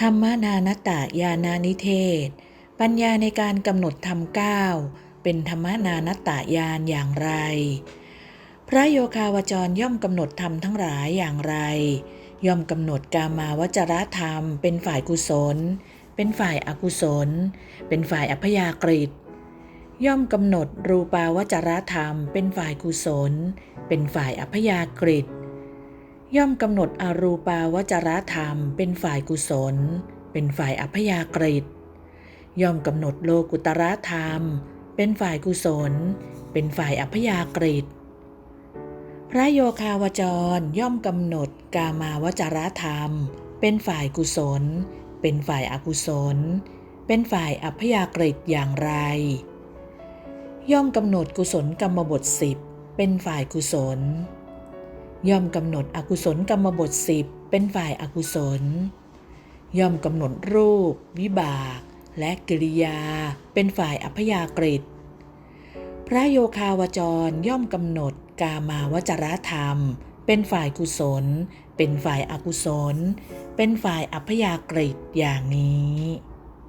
ธรรมนานตายานานิเทศ ปัญญาในการกำหนดธรรมเก้าเป็นธรรมนานตายานอย่างไร พระโยคาวจรย่อมกำหนดธรรมทั้งหลายอย่างไร ย่อมกำหนดกามาวจรธรรม เป็นฝ่ายกุศล เป็นฝ่ายอากุศล เป็นฝ่ายอัพยากฤิตย่อมกำหนดรูปาวจรธรรม เป็นฝ่ายกุศล เป็นฝ่ายอัพยากฤิต ย่อมกำหนดอรูปาวจรธรรม เป็นฝ่ายกุศล เป็นฝ่ายอัพยากฤิตย่อมกำหนดโลกุตรธรรม เป็นฝ่ายกุศล เป็นฝ่ายอัพยากฤิตพระโยคาวจรย่อมกำหนดกามาวจรธรรม เป็นฝ่ายกุศล เป็นฝ่ายอากุศล เป็นฝ่ายอัพยากฤิตอย่างไร ย่อมกำหนดกุศลกรรมบทสิบเป็นฝ่ายกุศล ย่อมกำหนดอกุศลกรรมบทสิบเป็นฝ่ายอากุศล ย่อมกำหนดรูป วิบาก และกิริยา เป็นฝ่ายอัพยากฤิตพระโยคาวจรย่อมกำหนดกามาวจรธรรม เป็นฝ่ายกุศล เป็นฝ่ายอากุศล เป็นฝ่ายอัพยากฤิตอย่างนี้